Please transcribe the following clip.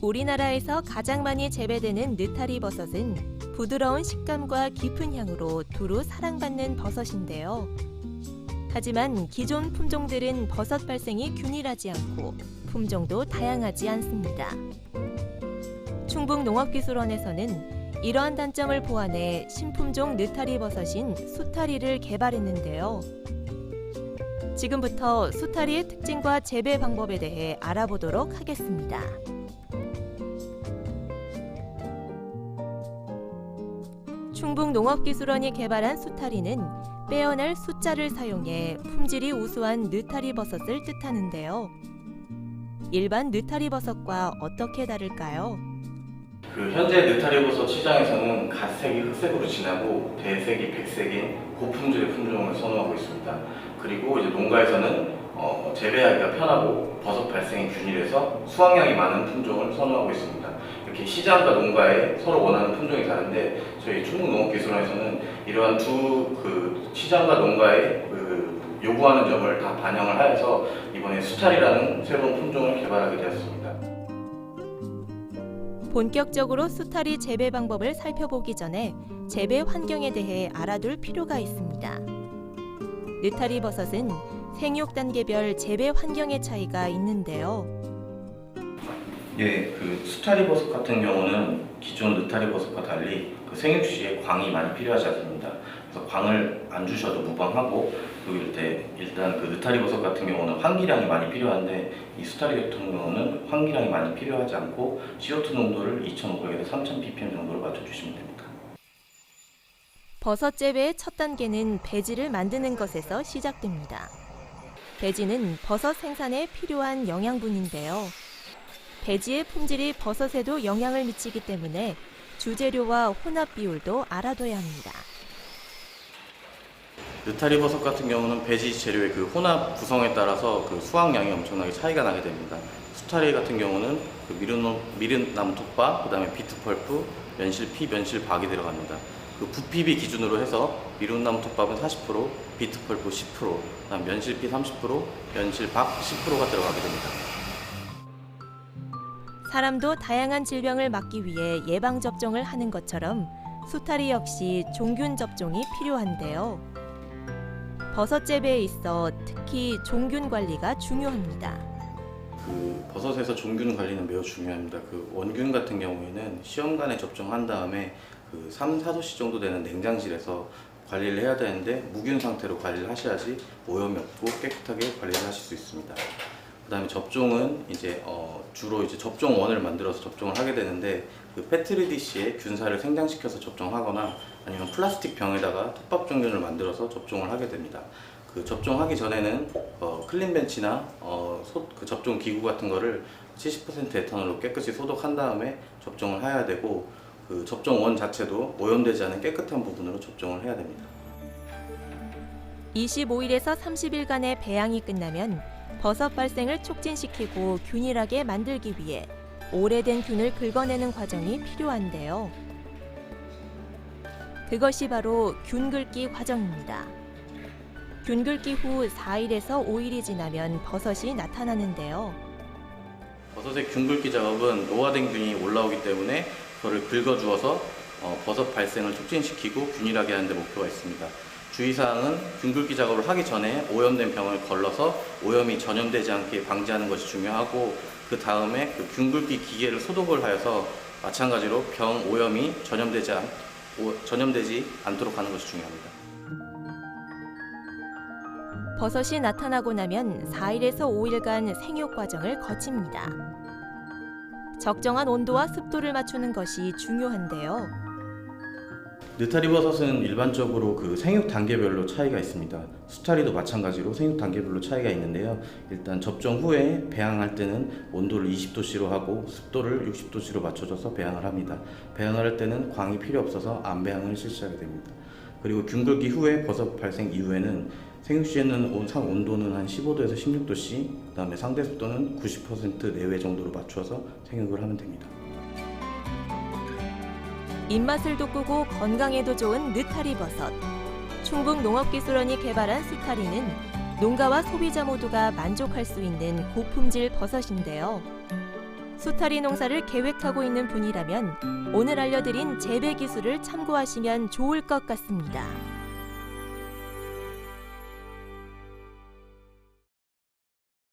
우리나라에서 가장 많이 재배되는 느타리 버섯은 부드러운 식감과 깊은 향으로 두루 사랑받는 버섯인데요. 하지만 기존 품종들은 버섯 발생이 균일하지 않고 품종도 다양하지 않습니다. 충북농업기술원에서는 이러한 단점을 보완해 신품종 느타리 버섯인 수타리를 개발했는데요. 지금부터 수타리의 특징과 재배 방법에 대해 알아보도록 하겠습니다. 충북농업기술원이 개발한 수타리는 빼어날 숫자를 사용해 품질이 우수한 느타리 버섯을 뜻하는데요. 일반 느타리 버섯과 어떻게 다를까요? 그 현재 느타리 버섯 시장에서는 갓색이 흑색으로 진하고 대색이 백색인 고품질의 품종을 선호하고 있습니다. 그리고 이제 농가에서는 어, 재배하기가 편하고 버섯 발생이 균일해서 수확량이 많은 품종을 선호하고 있습니다. 이렇게 시장과 농가에 서로 원하는 품종이 다른데 저희 충북농업기술원에서는 이러한 두 그 시장과 농가의 그 요구하는 점을 다 반영을 하여서 이번에 수탈이라는 새로운 품종을 개발하게 되었습니다. 본격적으로 수타리 재배 방법을 살펴보기 전에 재배 환경에 대해 알아둘 필요가 있습니다. 느타리 버섯은 생육 단계별 재배 환경의 차이가 있는데요. 예, 그 수타리 버섯 같은 경우는 기존 느타리 버섯과 달리 그 생육 시에 광이 많이 필요하지 않습니다. 그래서 광을 안 주셔도 무방하고 그리고 이때 일단 그 느타리 버섯 같은 경우는 환기량이 많이 필요한데 이 수타리 같은 경우는 환기량이 많이 필요하지 않고 CO2 농도를 2,500에서 3,000 ppm 정도로 맞춰주시면 됩니다. 버섯 재배의 첫 단계는 배지를 만드는 것에서 시작됩니다. 배지는 버섯 생산에 필요한 영양분인데요. 배지의 품질이 버섯에도 영향을 미치기 때문에 주재료와 혼합 비율도 알아둬야 합니다. 느타리 버섯 같은 경우는 배지 재료의 그 혼합 구성에 따라서 그 수확량이 엄청나게 차이가 나게 됩니다. 수타리 같은 경우는 그 미른, 미른 나무 톱밥, 그 다음에 비트 펄프, 면실 피, 면실 박이 들어갑니다. 그 부피비 기준으로 해서 미룬 나무 톱밥은 40%, 비트 펄프 10%, 그다음 면실 피 30%, 면실 박 10%가 들어가게 됩니다. 사람도 다양한 질병을 막기 위해 예방 접종을 하는 것처럼 수타리 역시 종균 접종이 필요한데요. 버섯 재배에 있어 특히 종균 관리가 중요합니다. 그 버섯에서 종균 관리는 매우 중요합니다. 그 원균 같은 경우에는 시험관에 접종한 다음에 그 3, 4도씨 정도 되는 냉장실에서 관리를 해야 되는데 무균 상태로 관리를 하셔야지 오염이 없고 깨끗하게 관리를 하실 수 있습니다. 그다음에 접종은 이제 어 주로 이제 접종원을 만들어서 접종을 하게 되는데 그 페트리 디시에 균사를 생장시켜서 접종하거나 아니면 플라스틱 병에다가 톱밥 종균을 만들어서 접종을 하게 됩니다. 그 접종하기 전에는 어, 클린 벤치나 어, 소- 그 접종 기구 같은 거를 70% 에탄올로 깨끗이 소독한 다음에 접종을 해야 되고 그 접종원 자체도 오염되지 않은 깨끗한 부분으로 접종을 해야 됩니다. 25일에서 30일간의 배양이 끝나면 버섯 발생을 촉진시키고 균일하게 만들기 위해 오래된 균을 긁어내는 과정이 필요한데요. 그것이 바로 균 긁기 과정입니다. 균 긁기 후 4일에서 5일이 지나면 버섯이 나타나는데요. 버섯의 균 긁기 작업은 노화된 균이 올라오기 때문에 그거를 긁어주어서 어, 버섯 발생을 촉진시키고 균일하게 하는 데 목표가 있습니다. 주의사항은 균 긁기 작업을 하기 전에 오염된 병을 걸러서 오염이 전염되지 않게 방지하는 것이 중요하고 그 다음에 그균 긁기 기계를 소독을 하여서 마찬가지로 병 오염이 전염되지, 않, 오- 전염되지 않도록 하는 것이 중요합니다. 버섯이 나타나고 나면 4일에서 5일간 생육 과정을 거칩니다. 적정한 온도와 습도를 맞추는 것이 중요한데요. 느타리 버섯은 일반적으로 그 생육 단계별로 차이가 있습니다. 수타리도 마찬가지로 생육 단계별로 차이가 있는데요. 일단 접종 후에 배양할 때는 온도를 20도씨로 하고 습도를 60도씨로 맞춰줘서 배양을 합니다. 배양을 할 때는 광이 필요 없어서 안 배양을 실시하게 됩니다. 그리고 균 긁기 후에 버섯 발생 이후에는 생육 시에는 온- 상 온도는 한 15도에서 16도씨, 그다음에 상대 습도는 90% 내외 정도로 맞추어서 생육을 하면 됩니다. 입맛을 돋구고 건강에도 좋은 느타리 버섯. 충북 농업기술원이 개발한 수타리는 농가와 소비자 모두가 만족할 수 있는 고품질 버섯인데요. 수타리 농사를 계획하고 있는 분이라면 오늘 알려드린 재배 기술을 참고하시면 좋을 것 같습니다.